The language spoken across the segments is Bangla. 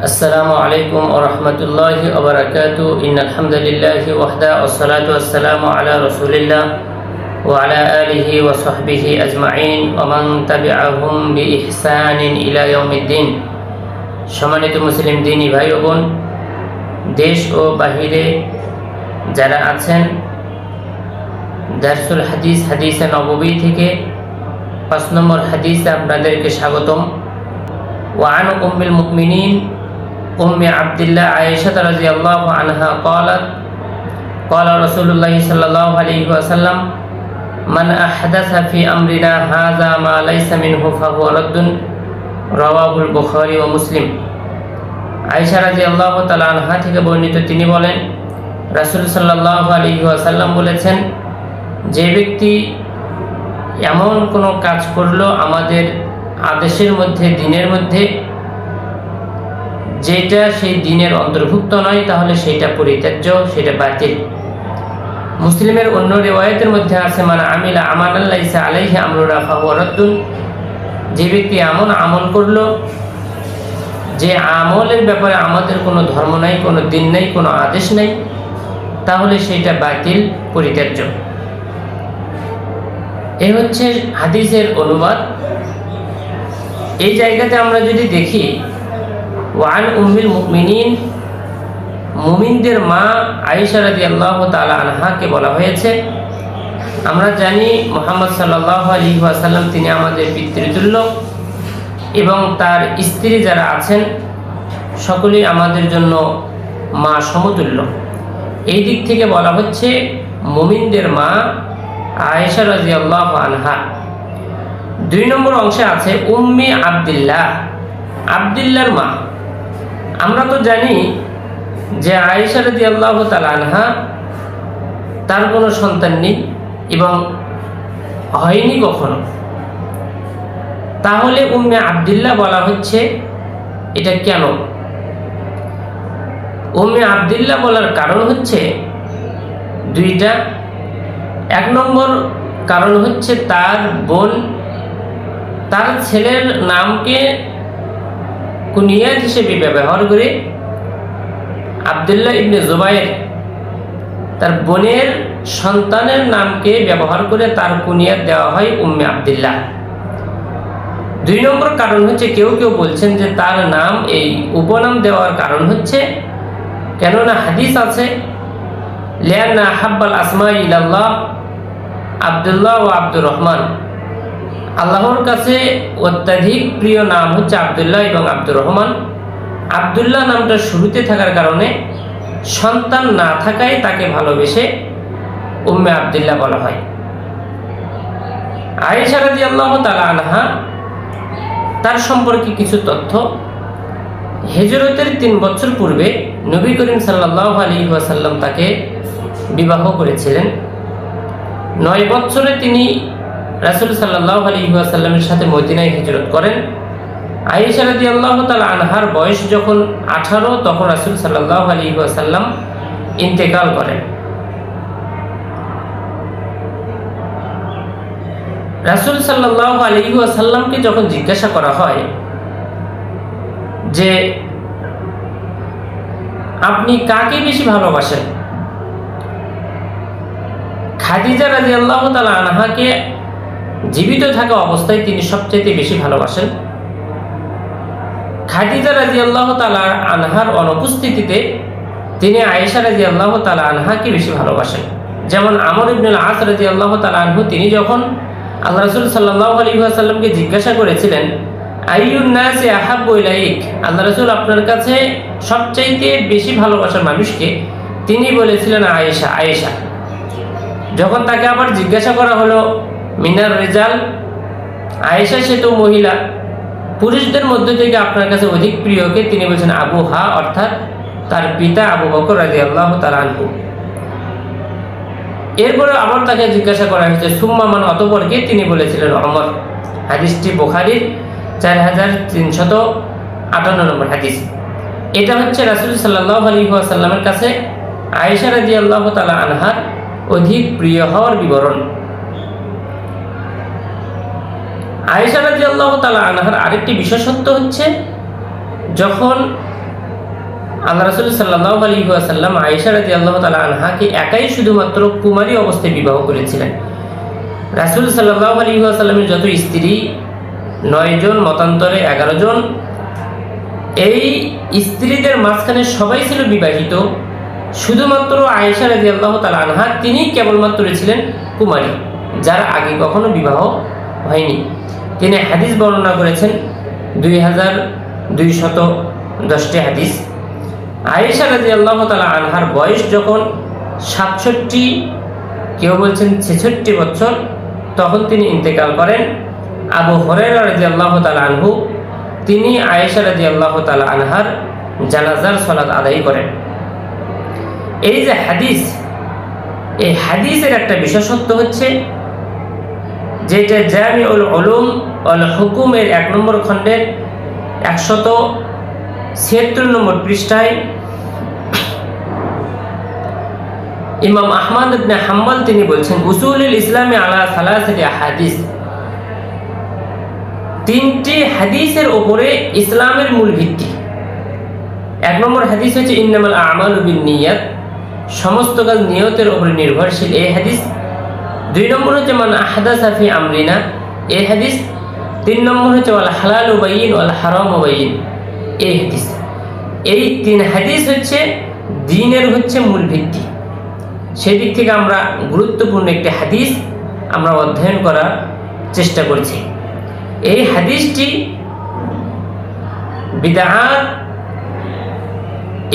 السلام عليكم ورحمة الله وبركاته إن الحمد لله وحده والصلاة والسلام على رسول الله وعلى آله وصحبه أجمعين ومن تبعهم بإحسان إلى يوم الدين সম্মানিত মুসলিম দিনী ভাই ও বোন দেশ ও বাহিরে যারা আছেন দারসুল হাদিস হাদিসে নববী থেকে পাঁচ নম্বর হাদিসে আপনাদেরকে স্বাগতম وعن أم المؤمنين أم عبد الله عائشة رضي الله عنها قالت قال رسول الله صلى الله عليه وسلم من أحدث في أمرنا هذا ما ليس منه فهو رد رواه البخاري ومسلم আয়েশা রাজি আল্লাহ তালা আনহা থেকে বর্ণিত তিনি বলেন রাসুল সাল্লাহ আলী ওয়াসাল্লাম বলেছেন যে ব্যক্তি এমন কোনো কাজ করলো আমাদের আদেশের মধ্যে দিনের মধ্যে যেটা সেই দিনের অন্তর্ভুক্ত নয়, তাহলে সেটা পরিত্যাজ্য, সেটা বাতিল। মুসলিমের অন্য রেওয়ায়তের মধ্যে আছে মানে আমিলা আমান আল্লাহ ইসা আলাইহি আমরুরা ফাহুয়ারদ্দুন যে ব্যক্তি এমন আমল করল, যে আমলের ব্যাপারে আমাদের কোনো ধর্ম নাই, কোনো দিন নেই, কোনো আদেশ নেই, তাহলে সেটা বাতিল, পরিত্যাজ্য। এই হচ্ছে হাদিসের অনুবাদ। এই জায়গাতে আমরা যদি দেখি ওয়ান উম্মিল মুমিনিন, মুমিনদের মা আয়েশা রাজি আল্লাহ তালা আনহাকে বলা হয়েছে। আমরা জানি মোহাম্মদ সাল্লাহ আলী ওয়াসাল্লাম তিনি আমাদের পিতৃতুল্য এবং তার স্ত্রী যারা আছেন, সকলেই আমাদের জন্য মা সমতুল্য। এই দিক থেকে বলা হচ্ছে মুমিনদের মা আয়েশা রাজি আল্লাহ আনহা। দুই নম্বর অংশে আছে উম্মি আবদুল্লাহ। আবদুল্লার মা। আমরা তো জানি যে আয়েশা রাজি আল্লাহ আনহা তার কোনো সন্তান নেই এবং হয়নি কখনো। তাহলে উম্মে আবদুল্লাহ বলা হচ্ছে, এটা কেন? উম্মে আবদুল্লাহ বলার কারণ হচ্ছে দুইটা। এক নম্বর কারণ হচ্ছে তার বোন, তার ছেলের নামকে কুনিয়াত হিসেবে ব্যবহার করে আবদুল্লাহ ইবনে জুবাইর তার বোনের সন্তানের নামকে ব্যবহার করে তার কুনিয়াত দেওয়া হয় উম্মে আবদুল্লাহ। দুই নম্বর কারণ হচ্ছে কেউ কেউ বলছেন যে তার নাম এই উপনাম দেওয়ার কারণ হচ্ছে, কেননা হাদিস আছে লিয়ান্না হাব্বাল আসমা ইলাল্লাহ, আবদুল্লাহ ও আব্দুর রহমান। আল্লাহর কাছে অত্যাধিক প্রিয় নাম হচ্ছে আবদুল্লাহ এবং আব্দুর রহমান। আবদুল্লাহ নামটা শুরুতে থাকার কারণে সন্তান না থাকায় তাকে ভালোবেসে উম্মে আবদুল্লাহ বলা হয়। আয়েশা রাজি আল্লাহ তালা আনহা, তার সম্পর্কে কিছু তথ্য। হেজরতের তিন বছর পূর্বে নবী করিম সাল্লাহ আলী ওয়াসাল্লাম তাকে বিবাহ করেছিলেন। নয় বছরে তিনি রাসুল সাল্লাহ আলী ওয়াসাল্লামের সাথে মদিনায় হিজরত করেন। আয়েশা রাজি আল্লাহ তালা আনহার বয়স যখন আঠারো, তখন রাসুল সাল্লাহ আলী ওয়াসাল্লাম ইন্তেকাল করেন। রাসুল সাল্লাহ আলী ওয়াসাল্লামকে যখন জিজ্ঞাসা করা হয় যে, আপনি কাকে বেশি ভালোবাসেন? খাদিজা রাজি আল্লাহ তালা আনহাকে জীবিত থাকা অবস্থায় তিনি সবচেয়ে বেশি ভালোবাসেন। খাদিজা রাজি আল্লাহ তালা আনহার অনুপস্থিতিতে তিনি আয়েশা রাজি আল্লাহ তালা আনহাকে বেশি ভালোবাসেন। যেমন আমর ইবনুল আস রাজি আল্লাহ তালা আনহু, তিনি যখন আল্লাহ রসুল সাল্লাহ আলী আসাল্লামকে জিজ্ঞাসা করেছিলেন আইউন্নাসে আহাব্বু ইলাইক? আল্লাহ রসুল আপনার কাছে সবচাইতে বেশি ভালোবাসার মানুষকে তিনি বলেছিলেন আয়েশা আয়েশা। যখন তাকে আবার জিজ্ঞাসা করা হলো মিনার রেজাল। আয়েশা সে তো মহিলা। পুরুষদের মধ্য থেকে আপনার কাছে অধিক প্রিয়কে তিনি বলছেন আবু হা, অর্থাৎ তার পিতা আবু বকর রাজি আল্লাহ তালানহু এরপরে আবার তাকে জিজ্ঞাসা করা হয়েছে, সুম্মা মান অতপরকে? তিনি বলেছিলেন, অমর। হাদিসটি বোখারির চার হাজার তিনশত আটান্ন নম্বর হাদিস। এটা হচ্ছে রাসুল সাল্লাহ আলী আসাল্লামের কাছে আয়েশা রাজি আল্লাহ তালা আনহার অধিক প্রিয় হওয়ার বিবরণ। আয়েশা রাজি আল্লাহ তালা আনহার আরেকটি বিশেষত্ব হচ্ছে, যখন আল্লাহ রসুল সাল্লাহ আলী আসাল্লাম আয়েশা রাজি আল্লাহ তালা আনহাকে একাই শুধুমাত্র কুমারী অবস্থায় বিবাহ করেছিলেন। রাসুল সাল্লাহ আলী আসাল্লামের যত স্ত্রী, নয় জন, মতান্তরে এগারো জন, এই স্ত্রীদের মাঝখানে সবাই ছিল বিবাহিত। শুধুমাত্র আয়েশা রাজি আল্লাহ তালা আনহা, তিনি কেবলমাত্র ছিলেন কুমারী, যার আগে কখনো বিবাহ হয়নি। তিনি হাদিস বর্ণনা করেছেন। দুই হাজার দুই শত দশটি হাদিস। আয়েশা রাজি আল্লাহ তালা আনহার বয়স যখন সাতষট্টি, কেউ বলছেন ছেষট্টি বছর, তখন তিনি ইন্তেকাল করেন। আবু হরেরা রাজি আল্লাহ তালা আনহু তিনি আয়েশা রাজি আল্লাহ তালা আনহার জানাজার সলাদ আদায় করেন। এই যে হাদিস, এই হাদিসের একটা বিশেষত্ব হচ্ছে যেটা জামি উল উলুম অল হুকুমের এক নম্বর খণ্ডের একশত ছিয়াত্তর নম্বর পৃষ্ঠায় ইমাম আহমদ ইবনে হাম্বল তিনি বলছেন, উসুলুল ইসলামে আলা সালাসাতি হাদিস তিনটি হাদিসের ওপরে ইসলামের মূল ভিত্তি। এক নম্বর হাদিস হচ্ছে, ইন্নামাল আমাল বিন নিয়াত। সমস্ত কাজ নিয়তের উপরে নির্ভরশীল। এই হাদিস দুই নম্বর হচ্ছে মান আহাদা সাফি আমরিনা। এই হাদিস। তিন নম্বর হচ্ছে ওয়াল হালাল উবাইন ওয়াল হারাম উবাইন এই হাদিস। এই তিন হাদিস হচ্ছে দিনের হচ্ছে মূল ভিত্তি। সেদিক থেকে আমরা গুরুত্বপূর্ণ একটি হাদিস আমরা অধ্যয়ন করার চেষ্টা করছি। এই হাদিসটি বিদাত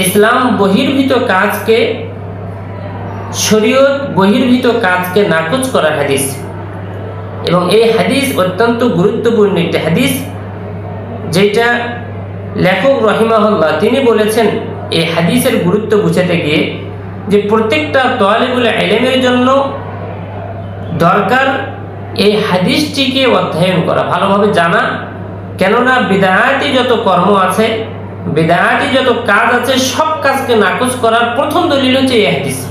ইসলাম বহির্ভূত কাজকে শরীয়ত বহির্ভূত কাজকে নাকচ করা হাদিস। এবং এই হাদিস অত্যন্ত গুরুত্বপূর্ণ একটি হাদিস, যেটা লেখক রহিমাহুল্লাহ তিনি বলেছেন, এই হাদিসের গুরুত্ব বুঝাতে গিয়ে যে প্রত্যেকটা তোয়ালিবুল এলেমের জন্য দরকার এই হাদিসটিকে অধ্যয়ন করা। ভালোভাবে জানা, কেননা বিদায়াতি যত কর্ম আছে, বিদায়াতি যত কাজ আছে, সব কাজকে নাকচ করার প্রথম দলিল হচ্ছে এই হাদিস।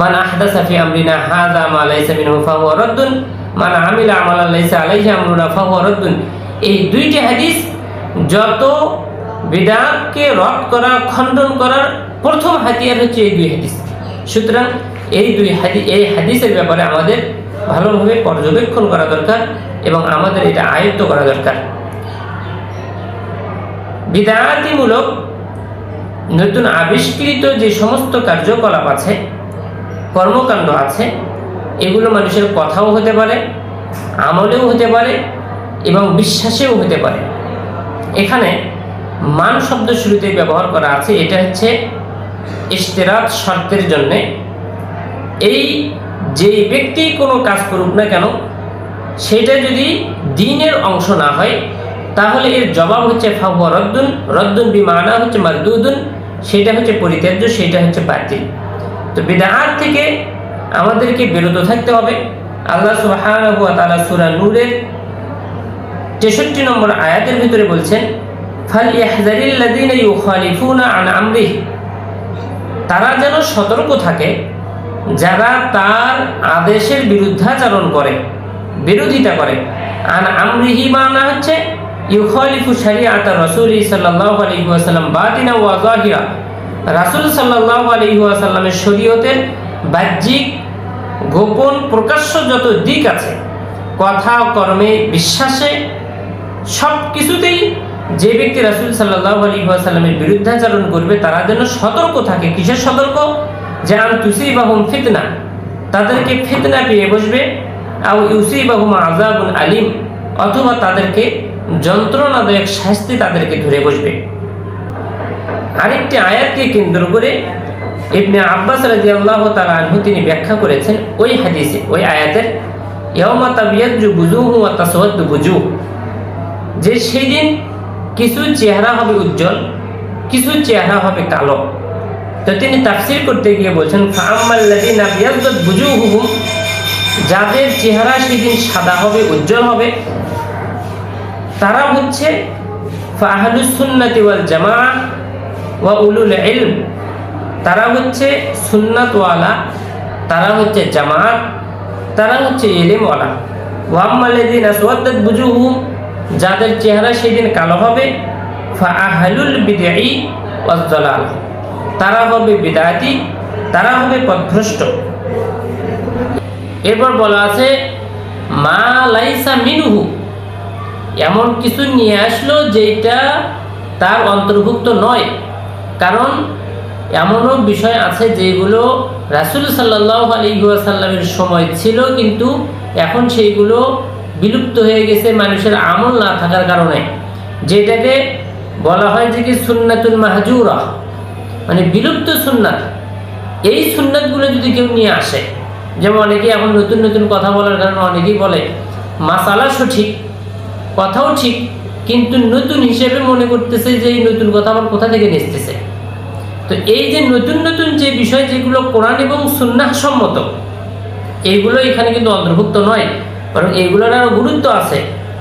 মান আহদা সাফি আমরিনা হাদা মা লাইসা মিনহু ফাহুয়া রাদ্দুন। মান আমিলা আমালা লাইসা আলাইহি আমরুনা, ফাহুয়া রাদ্দুন। এই দুইটি হাদিস যত বিদাতকে রদ করা, খণ্ডন করার প্রথম হাতিয়ার হচ্ছে এই দুই হাদিস। সুতরাং এই দুই হাদিস এই হাদিসের ব্যাপারে আমাদের ভালোভাবে পর্যবেক্ষণ করা দরকার এবং আমাদের এটা আয়ত্ত করা দরকার। বিদায়াতিমূলক নতুন আবিষ্কৃত যে সমস্ত কার্যকলাপ আছে কর্মকাণ্ড আছে, এগুলো মানুষের কথাও হতে পারে, আমলেও হতে পারে এবং বিশ্বাসেও হতে পারে। এখানে মান শব্দ শুরুতে ব্যবহার করা আছে, এটা হচ্ছে ইশতেরাত শর্তের জন্যে। এই যে ব্যক্তি কোনো কাজ করুক না কেন, সেটা যদি দিনের অংশ না হয়, তাহলে এর জবাব হচ্ছে ফাহুয়া রদ্দুন রদ্দুন বিমানা হচ্ছে মারদুদুন, সেটা হচ্ছে পরিত্যাজ্য, সেটা হচ্ছে বাতিল। তো বিদাহার থেকে আমাদেরকে বিরত থাকতে হবে। আল্লাহ সুবহানাহু ওয়া তাআলা নূরের 63 নম্বর আয়াতের ভিতরে বলছেন তারা যেন সতর্ক থাকে, যারা তার আদেশের বিরুদ্ধাচরণ করে, বিরোধিতা করে। আন আমরিহি মানা হচ্ছে, ইউখালিফু শরিয়াত রাসূল সাল্লাল্লাহু আলাইহি ওয়াসাল্লাম বাতিনা ওয়া যাহিরা রাসূল সাল্লাল্লাহু আলাইহি ওয়াসাল্লামের শরীয়তের বাহ্যিক, গোপন, প্রকাশ্য যত দিক আছে, কথা, কর্মে, বিশ্বাসে সব কিছুতেই যে ব্যক্তি রাসুল সাল্লাহ আলী সাল্লামের বিরুদ্ধাচরণ করবে, তারা যেন সতর্ক থাকে। কিসের সতর্ক? যে আন তুসি বাহুম ফিতনা, তাদেরকে ফিতনা পেয়ে বসবে। আও ইউসি বাহুম আজাবুল আলিম, অথবা তাদেরকে যন্ত্রণাদায়ক শাস্তি তাদেরকে ধরে বসবে। আরেকটি আয়াতকে কেন্দ্র করে ইবনে আব্বাস রাজি আল্লাহ তালা তিনি ব্যাখ্যা করেছেন ওই হাদিসে, ওই আয়াতের ইয়মা তাবিয়াজু বুজুহু ওয়া তাসওয়াদ্দু বুজুহ। যে সেদিন কিছু চেহারা হবে উজ্জ্বল, কিছু চেহারা হবে কালো। তো তিনি তাফসির করতে গিয়ে বলছেন ফাআম্মাল্লাযিনা বিয়াদ্দাত বুজুহুহুম যাদের চেহারা সেদিন সাদা হবে, উজ্জ্বল হবে, তারা হচ্ছে ফাহলুস সুন্নাতি ওয়াল জামাআ ওয়া উলুল ইলম। তারা হচ্ছে সুন্নাতওয়ালা, তারা হচ্ছে জামাত, তারা হচ্ছে এলেমওয়ালা ওয়াম্মাল্লাযিনা আসওয়াদ্দাত বুজুহুহুম যাদের চেহারা সেদিন কালো হবে ফাহালুল বিদঈ ওয়াজ তারা হবে বিদায়াতি তারা হবে পথভ্রষ্ট এরপর বলা আছে, মা লাইসা মিনহু। এমন কিছু নিয়ে আসলো যেটা তার অন্তর্ভুক্ত নয়। কারণ এমনও বিষয় আছে যেগুলো রাসুল সাল্লাহ আলিহাসাল্লামের সময় ছিল, কিন্তু এখন সেইগুলো বিলুপ্ত হয়ে গেছে মানুষের আমল না থাকার কারণে। যেটাকে বলা হয় যে কি সুন্নাতুল মাহাজুরা মানে বিলুপ্ত সুন্নাত। এই সুন্নাতগুলো যদি কেউ নিয়ে আসে, যেমন অনেকে এখন নতুন নতুন কথা বলার কারণে অনেকেই বলে, মাসালা সঠিক, কথাও ঠিক, কিন্তু নতুন হিসেবে মনে করতেছে যে এই নতুন কথা আবার কোথা থেকে নিতেছে তো এই যে নতুন নতুন যে বিষয় যেগুলো কোরআন এবং সুন্নাহ সম্মত, এইগুলো এখানে কিন্তু অন্তর্ভুক্ত নয়, বরং এইগুলোর আরও গুরুত্ব আছে।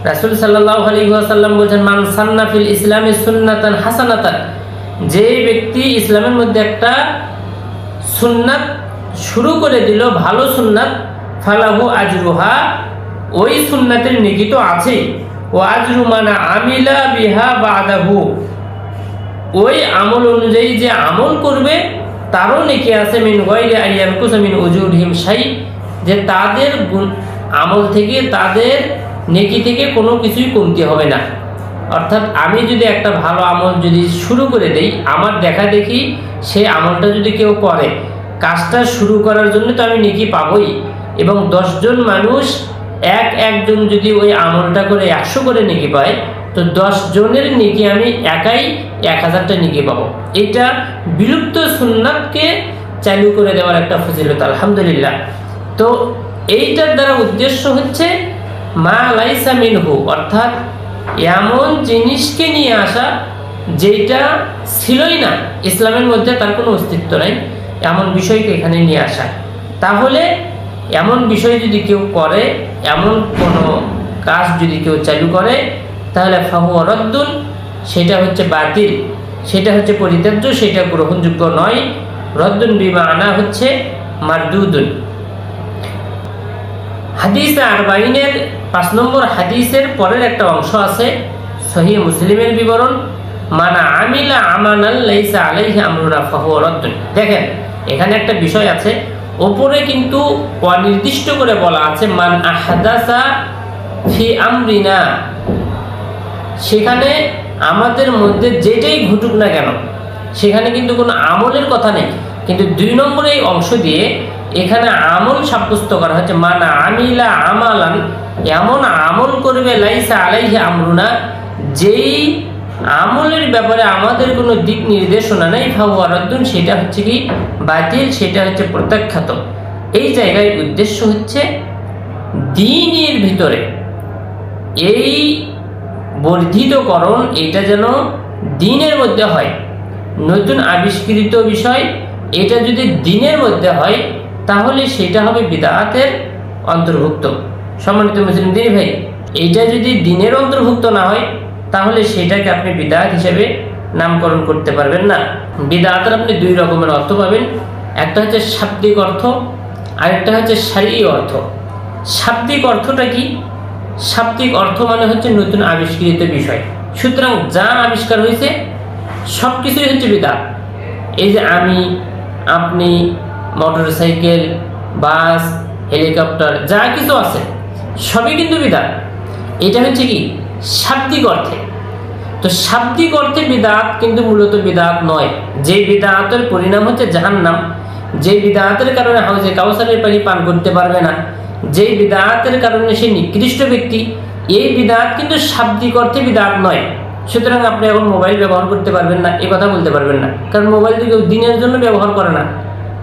রাসুল সাল্লাহ আলী সাল্লাম বলছেন, মান সান্নাফিল ইসলামী সুন্নাতান হাসানাতান যে ব্যক্তি ইসলামের মধ্যে একটা সুন্নাত শুরু করে দিল, ভালো সুন্নাত, ফালাহু আজরুহা, ওই সুন্নাতের নেকি তো আছেই ও আজরু মানা আমিলা বিহা বাদাহু। ওই আমল অনুযায়ী যে আমল করবে, তারও নেকি আছে মিন গয়রে আইয়ানকুস মিন উজুরহিম শাই। যে তাদের আমল থেকে তাদের নেকি থেকে কোনো কিছুই কমতি হবে না। অর্থাৎ আমি যদি একটা ভালো আমল যদি শুরু করে দেই, আমার দেখা দেখি সেই আমলটা যদি কেউ করে, কাজটা শুরু করার জন্য তো আমি নেকি পাবই। এবং দশজন মানুষ এক একজন যদি ওই আমলটা করে একশো করে নেকি পায় তো দশ জনের নেকি আমি একাই এক হাজারটা নেকি পাবো। এটা বিলুপ্ত সুন্নাতকে চালু করে দেওয়ার একটা ফজিলত, আলহামদুলিল্লাহ। তো এইটার দ্বারা উদ্দেশ্য হচ্ছে, মা লাইসা মিনহু, অর্থাৎ এমন জিনিসকে নিয়ে আসা যেটা ছিলই না, ইসলামের মধ্যে তার কোনো অস্তিত্ব নাই, এমন বিষয়কে এখানে নিয়ে আসা। তাহলে এমন বিষয় যদি কেউ করে, এমন কোনো কাজ যদি কেউ চালু করে তাহলে ফাহু অরদ্দুন, সেটা হচ্ছে বাতিল, সেটা হচ্ছে পরিত্যাজ্য, সেটা গ্রহণযোগ্য নয়। রদ্দুন বিমা আনা হচ্ছে মারদুদুন। হাদিস আরবাইনের পাঁচ নম্বর হাদিসের পরের একটা অংশ আছে, সহি মুসলিমের বিবরণ, মানা আমিলা আমানাল লাইসা আলাইহি আমরুনা ফাহু রদ্দুন দেখেন, এখানে একটা বিষয় আছে, ওপরে কিন্তু অনির্দিষ্ট করে বলা আছে, মান আহাদাসা ফি আমরিনা। সেখানে আমাদের মধ্যে যেটাই ঘটুক না কেন, সেখানে কিন্তু কোনো আমলের কথা নেই। কিন্তু দুই নম্বরে এই অংশ দিয়ে এখানে আমল সাব্যস্ত করা হচ্ছে মানা আমিলা আমালান এমন আমল করবে, লাইসা আলাইহি আমরুনা যেই আমলের ব্যাপারে আমাদের কোনো দিক নির্দেশনা নেই, ফাহু আরাদ্দুন সেটা হচ্ছে কি বাতিল, সেটা হচ্ছে প্রত্যাখ্যাত। এই জায়গায় উদ্দেশ্য হচ্ছে দিনের ভিতরে এই বর্ধিতকরণ, এটা যেন দিনের মধ্যে হয়। নতুন আবিষ্কৃত বিষয়, এটা যদি দিনের মধ্যে হয়, তাহলে সেটা হবে বিদাতের অন্তর্ভুক্ত। সম্মানিত মুসলিম দিনী ভাই, এটা যদি দিনের অন্তর্ভুক্ত না হয়, তাহলে সেটাকে আপনি বিদাত হিসেবে নামকরণ করতে পারবেন না। বিদাতের আপনি দুই রকমের অর্থ পাবেন। একটা হচ্ছে শাব্দিক অর্থ, আরেকটা হচ্ছে শারীরিক অর্থ। শাব্দিক অর্থটা কি? শাব্দিক অর্থ মানে হচ্ছে নতুন আবিষ্কৃত বিষয়। সুতরাং যা আবিষ্কার হয়েছে সব কিছুই হচ্ছে বিদাত। এই যে আমি, আপনি মোটর সাইকেল বাস, হেলিকপ্টার, যা কিছু আছে, সবই কিন্তু বিদাত। এটা হচ্ছে কি? শাব্দিক অর্থে। তো শাব্দিক অর্থে বিদাত কিন্তু মূলত বিদাত নয়। যে বিদাতের পরিণাম হচ্ছে জাহান্নাম। যে বিদাতের কারণে হাউজে কাউসারের পানি পান করতে পারবে না। যে বিদাতের কারণে সে নিকৃষ্ট ব্যক্তি, এই বিদাত কিন্তু শাব্দিক অর্থে বিদাত নয়। সুতরাং আপনি এখন মোবাইল ব্যবহার করতে পারবেন না এ কথা বলতে পারবেন না। কারণ মোবাইল তো কেউ দিনের জন্য ব্যবহার করে না।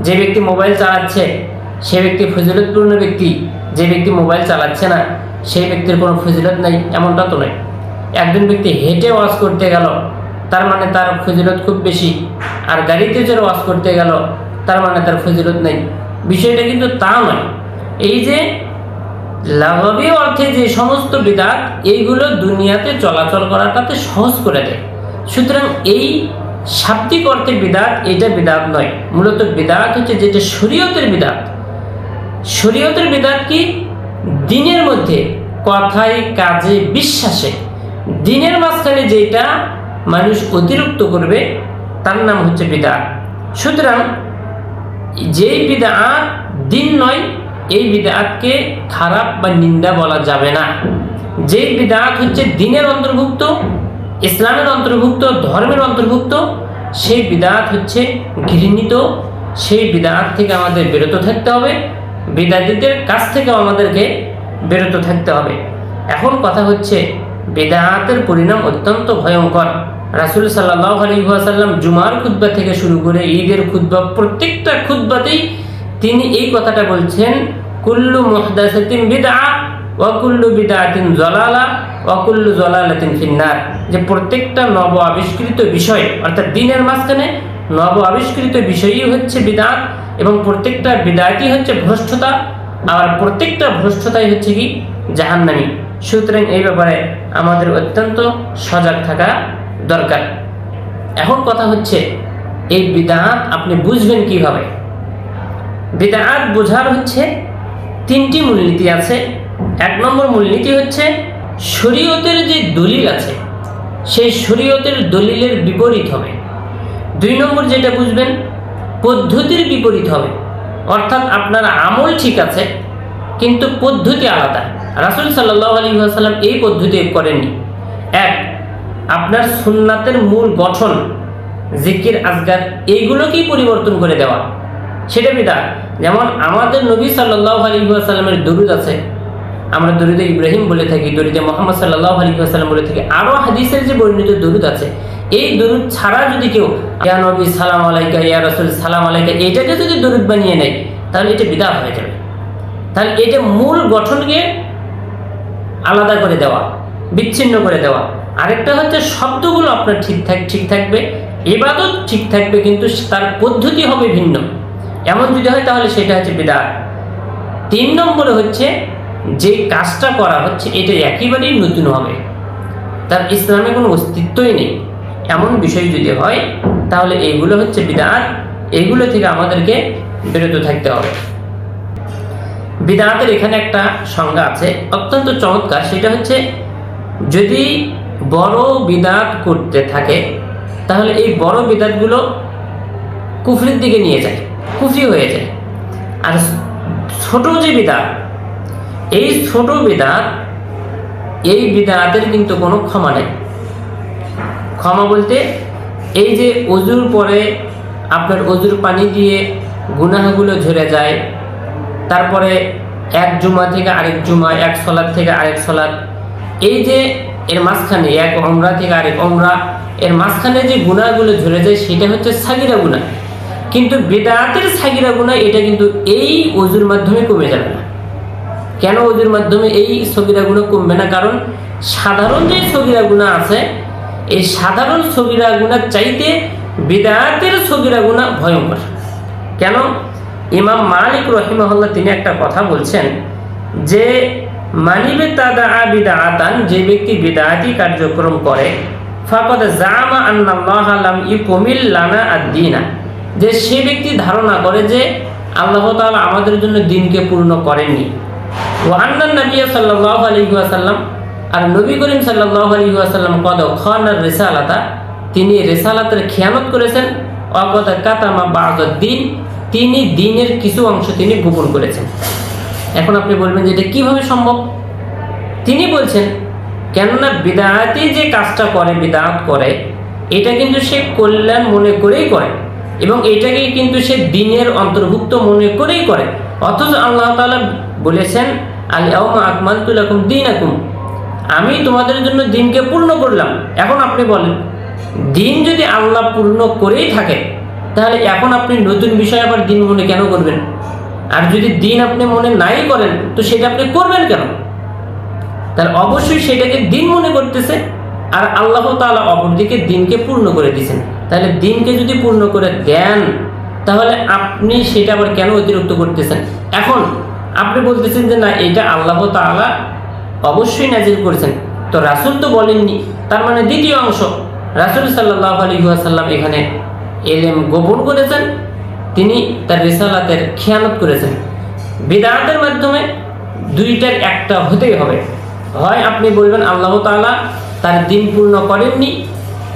যে ব্যক্তি মোবাইল চালাচ্ছে, সে ব্যক্তি ফজিলতপূর্ণ ব্যক্তি। যে ব্যক্তি মোবাইল চালাচ্ছে না সেই ব্যক্তির কোনো ফজিলত নাই, এমনটা তো নয়। একজন ব্যক্তি হেঁটে ওয়াজ করতে গেল, তার মানে তার ফজিলত খুব বেশি। আর গাড়িতে চড়ে ওয়াজ করতে গেল, তার মানে তার ফজিলত নেই। বিষয়টা কিন্তু তা নয়। এই যে লাঘবী অর্থে যে সমস্ত বিদাত, এইগুলো দুনিয়াতে চলাচল করাটাতে সহজ করে দেয়। সুতরাং এই শাব্দিক অর্থে বিদাত, এটা বিদাত নয়। মূলত বিদাত হচ্ছে যেটা শরীয়তের বিদাত। শরীয়তের বিদাত কি? দিনের মধ্যে কথায়, কাজে, বিশ্বাসে। দিনের মাঝখানে যেটা মানুষ অতিরিক্ত করবে, তার নাম হচ্ছে বিদাত। সুতরাং যেই বিদাত দিন নয় এই বিদাতকে খারাপ বা নিন্দা বলা যাবে না। যেই বিদাত হচ্ছে দিনের অন্তর্ভুক্ত, ইসলামের অন্তর্ভুক্ত, ধর্মের অন্তর্ভুক্ত, সেই বিদাত হচ্ছে ঘৃণিত। সেই বিদাত থেকে আমাদের বিরত থাকতে হবে। বিদাতিদের কাছ থেকেও আমাদেরকে বিরত থাকতে হবে। এখন কথা হচ্ছে বেদাহাতের পরিণাম অত্যন্ত ভয়ঙ্কর। রাসুল সাল্লাহ আলহিহাসাল্লাম জুমার খুদ্া থেকে শুরু করে ঈদের খুদ্া প্রত্যেকটা খুদ্বাতেই তিনি এই কথাটা বলছেন, কুল্লু মুহদাসাতিন বিদা ওয়াকুল্লু বিদাতিন জলালা ওয়াকুল্লু জলালাতিন ফিন্নার। যে প্রত্যেকটা নব আবিষ্কৃত বিষয়, অর্থাৎ দিনের মাঝখানে নব আবিষ্কৃত বিষয়ই হচ্ছে বিদাত এবং প্রত্যেকটা বিদাতই হচ্ছে ভ্রষ্টতা, আর প্রত্যেকটা ভ্রষ্টতাই হচ্ছে কি? জাহান্নামী। সুতরাং এই ব্যাপারে আমাদের অত্যন্ত সজাগ থাকা দরকার। এখন কথা হচ্ছে, এই বিদাত আপনি বুঝবেন কীভাবে? বিদাত বোঝার হচ্ছে তিনটি মূলনীতি আছে। এক নম্বর মূলনীতি হচ্ছে শরীয়তের যে দলিল আছে, সেই শরীয়তের দলিলের বিপরীত হবে। দুই নম্বর যেটা বুঝবেন, পদ্ধতির বিপরীত হবে। অর্থাৎ আপনার আমল ঠিক আছে, কিন্তু পদ্ধতি আলাদা। রাসুল সাল্লাহ আলী সাল্লাম এই পদ্ধতি করেননি। এক, আপনার সুন্নাতের মূল গঠন, জিকির আজগার এইগুলোকেই পরিবর্তন করে দেওয়া। সেটা বিদা যেমন আমাদের নবী সাল্লাহ আলী দরুদ আছে। আমরা দরুদে ইব্রাহিম বলে থাকি, দরুদে মোহাম্মদ সাল্লাহ আলী সাল্লাম বলে থাকি। আরও হাদিসের যে বর্ণিত দরুদ আছে, এই দরুদ ছাড়া যদি কেউ, ইয়া নবী, সালাম আলাইকা, ইয়া রসুল, সালাম আলাইকা এটাকে যদি দরুদ বানিয়ে নেয়, তাহলে এটা বিদা হয়ে যাবে। তাহলে এটা মূল গঠনকে আলাদা করে দেওয়া, বিচ্ছিন্ন করে দেওয়া। আরেকটা হচ্ছে শব্দগুলো আপনার ঠিকঠাক ঠিক থাকবে এবাদত ঠিক থাকবে, কিন্তু তার পদ্ধতি হবে ভিন্ন। এমন যদি হয় তাহলে সেটা হচ্ছে বিদাত। তিন নম্বরে হচ্ছে যে কাজটা করা হচ্ছে, এটা একেবারেই নতুন হবে। তার ইসলামে কোনো অস্তিত্বই নেই। এমন বিষয় যদি হয়, তাহলে এইগুলো হচ্ছে বিদাত। এগুলো থেকে আমাদেরকে বিরত থাকতে হবে। বিদাতের এখানে একটা সংজ্ঞা আছে, অত্যন্ত চমৎকার। সেটা হচ্ছে, যদি বড় বিদাত করতে থাকে, তাহলে এই বড় বিদাতগুলো কুফরির দিকে নিয়ে যায়। কুফরি হয়ে যায়। আর ছোট যে বিদাত, এই ছোট বিদাত, এই বিদাতের কিন্তু কোনো ক্ষমা নেই। ক্ষমা বলতে এই যে অজুর পরে আপনার অজুর পানি দিয়ে গুনাহগুলো ঝরে যায়, তারপরে এক জুমা থেকে আরেক জুমা, এক সলাদ থেকে আরেক সলাদ এই যে এর মাঝখানে এক অমরা থেকে আরেক অমরা, এর মাঝখানে যে গুণাগুলো ঝরে যায়, সেটা হচ্ছে সাগিরা গুণা কিন্তু বেদাতের সাগিরা গুণা এটা কিন্তু এই অজুর মাধ্যমে কমে যাবে না। কেন অজুর মাধ্যমে এই সগিরা গুণা কমবে না? কারণ সাধারণ যে সগিরা গুণা আছে, এই সাধারণ সগিরা গুণার চাইতে বেদাতের সগিরা গুণা ভয়ঙ্কর। কেন? ইমাম মালিক রহিমহল্লা তিনি একটা কথা বলছেন যে মানিবে তাদা বিদা আতান যে ব্যক্তি বিদায়াতি কার্যক্রম করে, ফাকদ জামা আন্নাল্লাহ আলাম ই কমিল লানা আর দিনা যে সে ব্যক্তি ধারণা করে যে আল্লাহ তাআলা আমাদের জন্য দিনকে পূর্ণ করেননি। ও আন্নান নবী সাল্লাহ আলী আসাল্লাম আর নবী করিম সাল্লাহ আলী আসাল্লাম কদ খানার রেসালাতা, তিনি রেসালাতের খেয়ানত করেছেন অকদ কাতামা বাদ দিন, তিনি দিনের কিছু অংশ তিনি গোপন করেছেন। এখন আপনি বলবেন যে এটা কীভাবে সম্ভব? তিনি বলছেন, কেননা বিদায়াতি যে কাজটা করে, বিদায়াত করে, এটা কিন্তু সে কল্যাণ মনে করেই করে। এবং এটাকে কিন্তু সে দিনের অন্তর্ভুক্ত মনে করেই করে। অথচ আল্লাহ তালা বলেছেন দিন আমি তোমাদের জন্য দিনকে পূর্ণ করলাম। এখন আপনি বলেন, দিন যদি আল্লাহ পূর্ণ করেই থাকে, তাহলে এখন আপনি নতুন বিষয় আবার দিন মনে কেন করবেন? আর যদি দিন আপনি মনে নাই করেন, তো সেটা আপনি করবেন কেন? তাহলে অবশ্যই সেটাকে দিন মনে করতেছে। আর আল্লাহ তালা অপরদিকে দিনকে পূর্ণ করে দিয়েছেন। তাহলে দিনকে যদি পূর্ণ করে দেন, তাহলে আপনি সেটা আবার কেন অতিরিক্ত করতেছেন? এখন আপনি বলতেছেন যে, না, এটা আল্লাহ তালা অবশ্যই নাজিল করেছেন। তো রাসুল তো বলেননি। তার মানে দ্বিতীয় অংশ, রাসুল সাল্লাহ আলী সাল্লাম এখানে এলেম গোপন করেছেন। তিনি তার রেসালাতের খেয়ানত করেছেন। বেদাতের মাধ্যমে দুইটার একটা হতেই হবে। হয় আপনি বলবেন আল্লাহ তাআলা তার দিন পূর্ণ করেননি।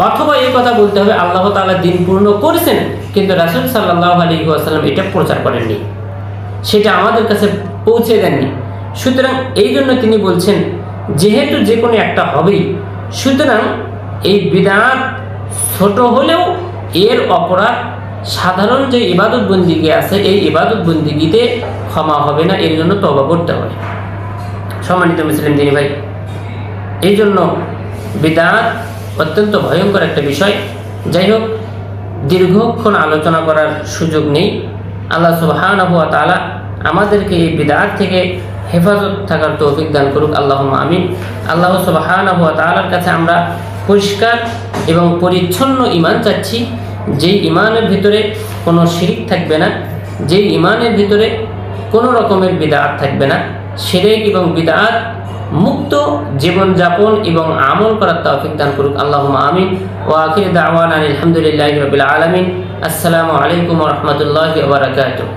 অথবা এই কথা বলতে হবে, আল্লাহ তাআলা দিন পূর্ণ করেছেন, কিন্তু রাসূল সাল্লাল্লাহু আলাইহি ওয়াসাল্লাম এটা প্রচার করেননি। সেটা আমাদের কাছে পৌঁছে দেননি। সুতরাং এই জন্য তিনি বলছেন, যেহেতু যে কোনো একটা হবেই, সুতরাং এই বিদাত ছোট হলেও এর অপরাধ সাধারণ যে ইবাদত বন্দিগি আছে, এই ইবাদত বন্দিগিতে ক্ষমা হবে না, এর জন্য তবা করতে হবে। সম্মানিত মুসলিম দিনী ভাই, এই জন্য বিদাত অত্যন্ত ভয়ঙ্কর একটা বিষয়। যাই হোক দীর্ঘক্ষণ আলোচনা করার সুযোগ নেই। আল্লাহ সুবহানাহু ওয়া তাআলা আমাদেরকে এই বিদাত থেকে হেফাজত থাকার তৌফিক দান করুক। আল্লাহ আমিন। আল্লাহ সুবহানাহু ওয়া তাআলার কাছে আমরা পরিষ্কার এবং পরিচ্ছন্ন ইমান চাচ্ছি। যেই ইমানের ভিতরে কোনো শিরিক থাকবে না, যেই ইমানের ভিতরে কোনো রকমের বিদাত থাকবে না। শিরেক এবং বিদাত মুক্ত জীবনযাপন এবং আমল করার তৌফিক দান করুক। আল্লাহ আমিন। ও আখির দাওয়ান আলহামদুলিল্লাহ রবিল আলমিন। আসসালামু আলাইকুম রহমতুল্লাহ বারকাতুহ।